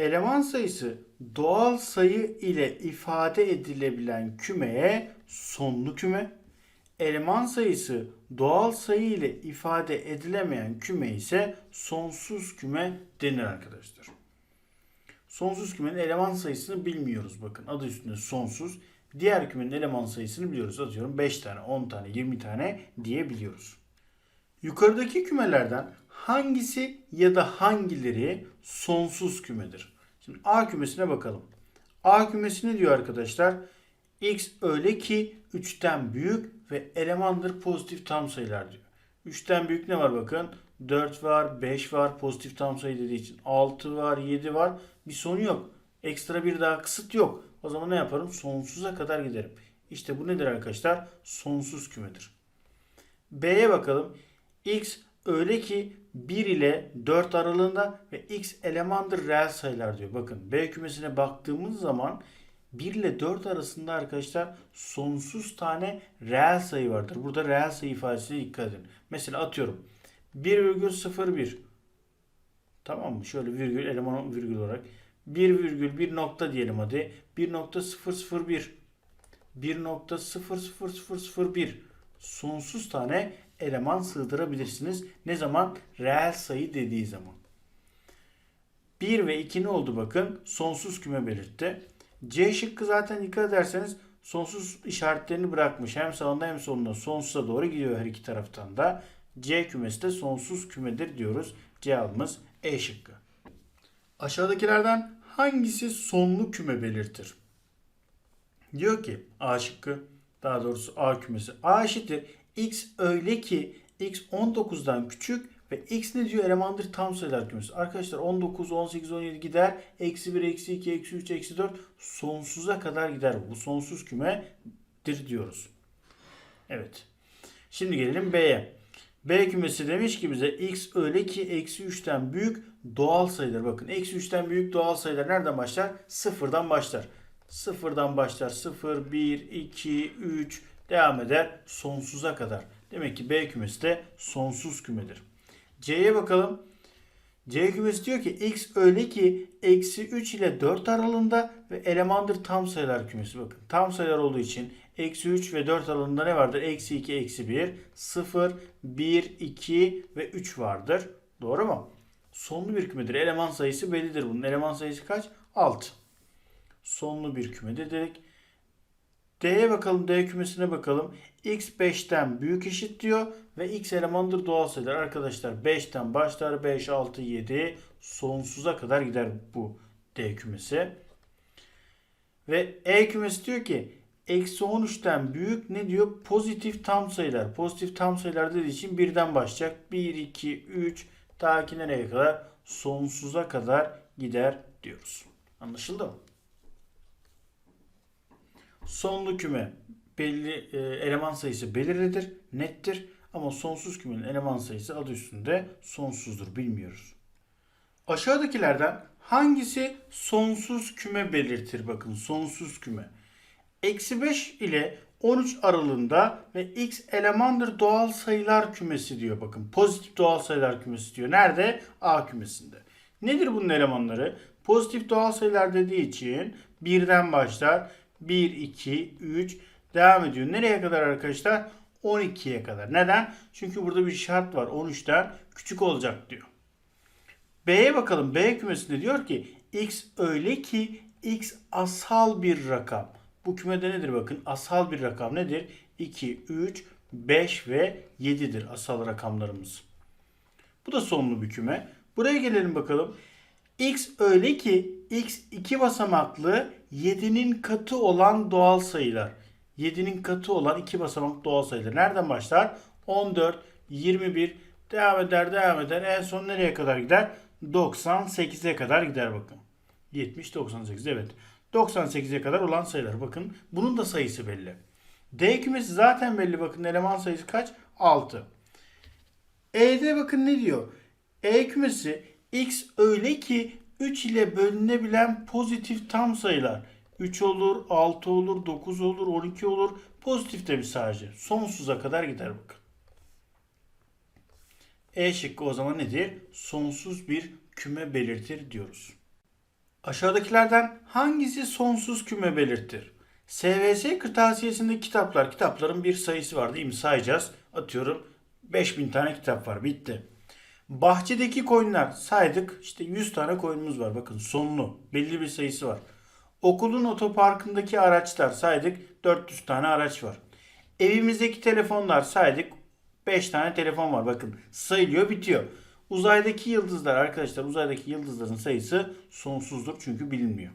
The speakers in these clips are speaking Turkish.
Eleman sayısı doğal sayı ile ifade edilebilen kümeye sonlu küme, eleman sayısı doğal sayı ile ifade edilemeyen küme ise sonsuz küme denir arkadaşlar. Sonsuz kümenin eleman sayısını bilmiyoruz bakın. Adı üstünde sonsuz. Diğer kümenin eleman sayısını biliyoruz. Atıyorum 5 tane, 10 tane, 20 tane diyebiliyoruz. Yukarıdaki kümelerden hangisi ya da hangileri sonsuz kümedir? Şimdi A kümesine bakalım. A kümesi ne diyor arkadaşlar? X öyle ki 3'ten büyük ve elemandır pozitif tam sayılar diyor. 3'ten büyük ne var bakın? 4 var, 5 var pozitif tam sayı dediği için. 6 var, 7 var. Bir sonu yok. Ekstra bir daha kısıt yok. O zaman ne yaparım? Sonsuza kadar giderim. İşte bu nedir arkadaşlar? Sonsuz kümedir. B'ye bakalım. X öyle ki 1 ile 4 aralığında ve x elemandır reel sayılar diyor. Bakın B kümesine baktığımız zaman 1 ile 4 arasında arkadaşlar sonsuz tane reel sayı vardır. Burada reel sayı ifadesine dikkat edin. Mesela atıyorum 1,01 Tamam mı? Şöyle virgül eleman virgül olarak 1,1 nokta diyelim hadi. 1.001 1.00001 sonsuz tane eleman sığdırabilirsiniz. Ne zaman? Reel sayı dediği zaman. 1 ve 2 ne oldu bakın? Sonsuz küme belirtti. C şıkkı zaten dikkat ederseniz sonsuz işaretlerini bırakmış. Hem sağında hem solunda sonsuza doğru gidiyor her iki taraftan da. C kümesi de sonsuz kümedir diyoruz. Cevabımız E şıkkı. Aşağıdakilerden hangisi sonlu küme belirtir? Diyor ki A şıkkı daha doğrusu A kümesi A eşittir x öyle ki x 19'dan küçük ve x ne diyor elemandır tam sayılar kümesi. Arkadaşlar 19, 18, 17 gider. Eksi 1, eksi 2, eksi 3, eksi 4 sonsuza kadar gider. Bu sonsuz kümedir diyoruz. Evet. Şimdi gelelim B'ye. B kümesi demiş ki bize x öyle ki eksi 3'ten büyük doğal sayılar. Bakın eksi 3'ten büyük doğal sayılar nereden başlar? Sıfırdan başlar. Sıfırdan başlar. 0, 1, 2, 3 devam eder sonsuza kadar. Demek ki B kümesi de sonsuz kümedir. C'ye bakalım. C kümesi diyor ki x öyle ki eksi 3 ile 4 aralığında ve elemandır tam sayılar kümesi. Bakın tam sayılar olduğu için eksi 3 ve 4 aralığında ne vardır? Eksi 2, eksi 1, 0, 1, 2 ve 3 vardır. Doğru mu? Sonlu bir kümedir. Eleman sayısı bellidir bunun. Eleman sayısı kaç? 6. Sonlu bir kümedir dedik. D'ye bakalım. D kümesine bakalım. X 5'ten büyük eşit diyor ve x elemandır doğal sayılar. Arkadaşlar 5'ten başlar. 5, 6, 7 sonsuza kadar gider bu D kümesi. Ve E kümesi diyor ki eksi 13'ten büyük ne diyor? Pozitif tam sayılar. Pozitif tam sayılar dediği için birden başlayacak. 1, 2, 3 ta ki nereye kadar? Sonsuza kadar gider diyoruz. Anlaşıldı mı? Sonlu küme belli e, eleman sayısı belirlidir, nettir. Ama sonsuz kümenin eleman sayısı adı üstünde sonsuzdur bilmiyoruz. Aşağıdakilerden hangisi sonsuz küme belirtir? Bakın sonsuz küme. Eksi 5 ile 13 aralığında ve x elemandır doğal sayılar kümesi diyor. Bakın pozitif doğal sayılar kümesi diyor. Nerede? A kümesinde. Nedir bunun elemanları? Pozitif doğal sayılar dediği için birden başlar. 1, 2, 3 devam ediyor. Nereye kadar arkadaşlar? 12'ye kadar. Neden? Çünkü burada bir şart var. 13'ten küçük olacak diyor. B'ye bakalım. B kümesinde diyor ki x öyle ki x asal bir rakam. Bu kümede nedir bakın? Asal bir rakam nedir? 2, 3, 5 ve 7'dir asal rakamlarımız. Bu da sonlu bir küme. Buraya gelelim bakalım. X öyle ki x iki basamaklı 7'nin katı olan doğal sayılar. 7'nin katı olan iki basamak doğal sayılar. Nereden başlar? 14, 21 devam eder devam eder. En son nereye kadar gider? 98'e kadar gider bakın. 70, 98 evet. 98'e kadar olan sayılar. Bakın bunun da sayısı belli. D kümesi zaten belli. Bakın eleman sayısı kaç? 6. E'de bakın ne diyor? E kümesi x öyle ki 3 ile bölünebilen pozitif tam sayılar. 3 olur, 6 olur, 9 olur, 12 olur. Pozitif de bir sadece. Sonsuza kadar gider bakın. E şıkkı o zaman nedir? Sonsuz bir küme belirtir diyoruz. Aşağıdakilerden hangisi sonsuz küme belirtir? SVS kırtasiyesinde kitaplar, kitapların bir sayısı var değil mi? Sayacağız. Atıyorum 5000 tane kitap var. Bitti. Bahçedeki koyunlar saydık. İşte 100 tane koyunumuz var. Bakın sonlu. Belli bir sayısı var. Okulun otoparkındaki araçlar saydık. 400 tane araç var. Evimizdeki telefonlar saydık. 5 tane telefon var. Bakın sayılıyor bitiyor. Uzaydaki yıldızlar arkadaşlar uzaydaki yıldızların sayısı sonsuzdur çünkü bilinmiyor.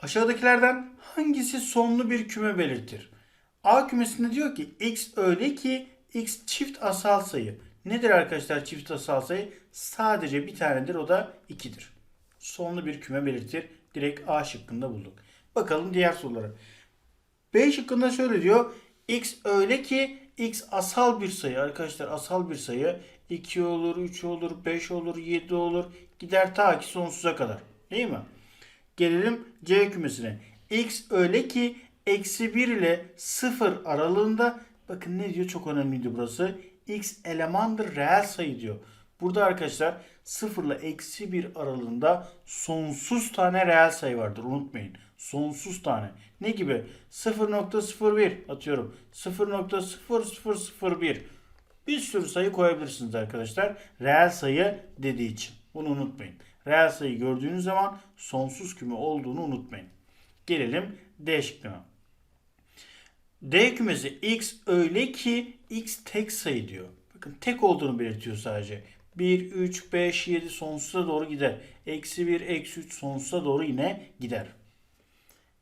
Aşağıdakilerden hangisi sonlu bir küme belirtir? A kümesinde diyor ki x öyle ki x çift asal sayı. Nedir arkadaşlar çift asal sayı? Sadece bir tanedir o da 2'dir. Sonlu bir küme belirtir. Direkt A şıkkında bulduk. Bakalım diğer sorulara. B şıkkında şöyle diyor. X öyle ki X asal bir sayı arkadaşlar asal bir sayı 2 olur, 3 olur, 5 olur, 7 olur. Gider ta ki sonsuza kadar. Değil mi? Gelelim C kümesine. X öyle ki eksi 1 ile 0 aralığında bakın ne diyor çok önemliydi burası. X elemandır reel sayı diyor. Burada arkadaşlar 0 ile eksi 1 aralığında sonsuz tane reel sayı vardır. Unutmayın. Sonsuz tane. Ne gibi? 0.01 atıyorum. 0.0001 bir sürü sayı koyabilirsiniz arkadaşlar. Reel sayı dediği için. Bunu unutmayın. Reel sayı gördüğünüz zaman sonsuz küme olduğunu unutmayın. Gelelim D şıkkına. D kümesi x öyle ki x tek sayı diyor. Bakın tek olduğunu belirtiyor sadece. 1, 3, 5, 7 sonsuza doğru gider. Eksi 1, eksi 3 sonsuza doğru yine gider.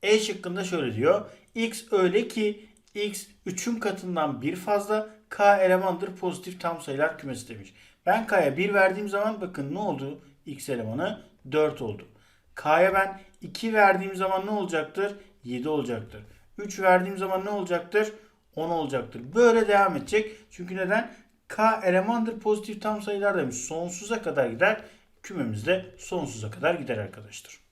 E şıkkında şöyle diyor. X öyle ki x 3'ün katından bir fazla k elemandır pozitif tam sayılar kümesi demiş. Ben k'ya 1 verdiğim zaman bakın ne oldu? x elemanı 4 oldu. K'ya ben 2 verdiğim zaman ne olacaktır? 7 olacaktır. 3 verdiğim zaman ne olacaktır? 10 olacaktır. Böyle devam edecek. Çünkü neden? K elemandır pozitif tam sayılar demiş. Sonsuza kadar gider. Kümemizde sonsuza kadar gider arkadaşlar.